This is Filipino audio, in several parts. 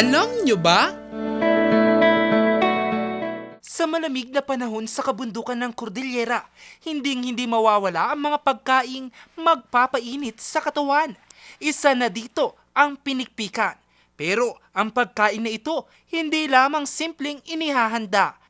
Alam nyo ba? Sa malamig na panahon sa kabundukan ng Cordillera, hinding-hindi mawawala ang mga pagkaing magpapainit sa katawan. Isa na dito ang pinikpikan. Pero ang pagkain na ito, hindi lamang simpleng inihahanda.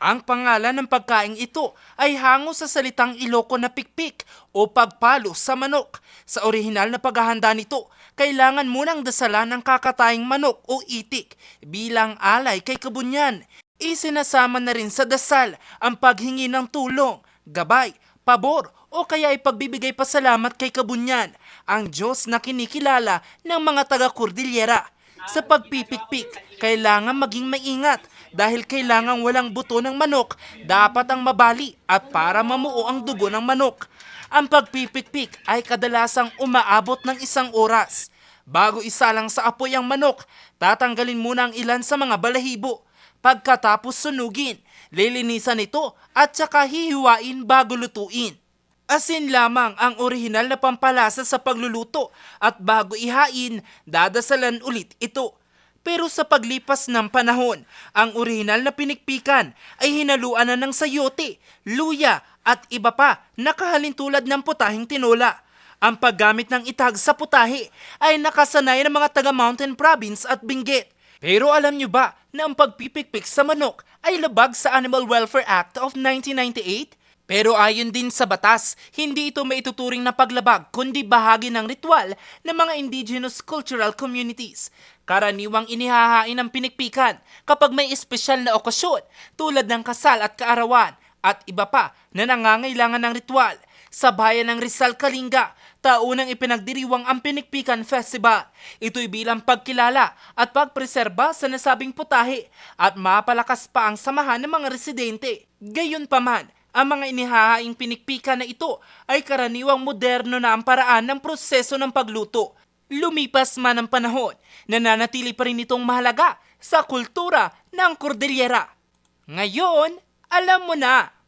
Ang pangalan ng pagkain ito ay hango sa salitang Iloko na pikpik o pagpalo sa manok. Sa orihinal na paghahanda nito, kailangan munang dasalan ng kakatayang manok o itik bilang alay kay kabunyan. Isinasama na rin sa dasal ang paghingi ng tulong, gabay, pabor o kaya ay pagbibigay pasalamat kay kabunyan, ang Diyos na kinikilala ng mga taga-Cordillera. Sa pagpipikpik, kailangan maging maingat dahil kailangan walang buto ng manok, dapat ang mabali at para mamuo ang dugo ng manok. Ang pagpipikpik ay kadalasang umaabot ng isang oras. Bago isalang sa apoy ang manok, tatanggalin muna ang ilan sa mga balahibo. Pagkatapos sunugin, lilinisan ito at saka hihiwain bago lutuin. Asin lamang ang orihinal na pampalasa sa pagluluto at bago ihain, dadasalan ulit ito. Pero sa paglipas ng panahon, ang orihinal na pinikpikan ay hinaluan na ng sayote, luya at iba pa na kahalintulad ng putahing tinola. Ang paggamit ng itag sa putahe ay nakasanay ng mga taga Mountain Province at Benguet. Pero alam nyo ba na ang pagpipikpik sa manok ay labag sa Animal Welfare Act of 1998? Pero ayon din sa batas, hindi ito maituturing na paglabag kundi bahagi ng ritual ng mga indigenous cultural communities. Karaniwang inihahain ng pinikpikan kapag may espesyal na okasyon tulad ng kasal at kaarawan at iba pa na nangangailangan ng ritual. Sa bayan ng Rizal, Kalinga, taunang ipinagdiriwang ang Pinikpikan Festival. Ito'y bilang pagkilala at pagpreserba sa nasabing putahe at mapalakas pa ang samahan ng mga residente. Gayunpaman, ang mga inihahaing pinikpika na ito ay karaniwang moderno na ang paraan ng proseso ng pagluto. Lumipas man ang panahon, nananatili pa rin itong mahalaga sa kultura ng Cordillera. Ngayon, alam mo na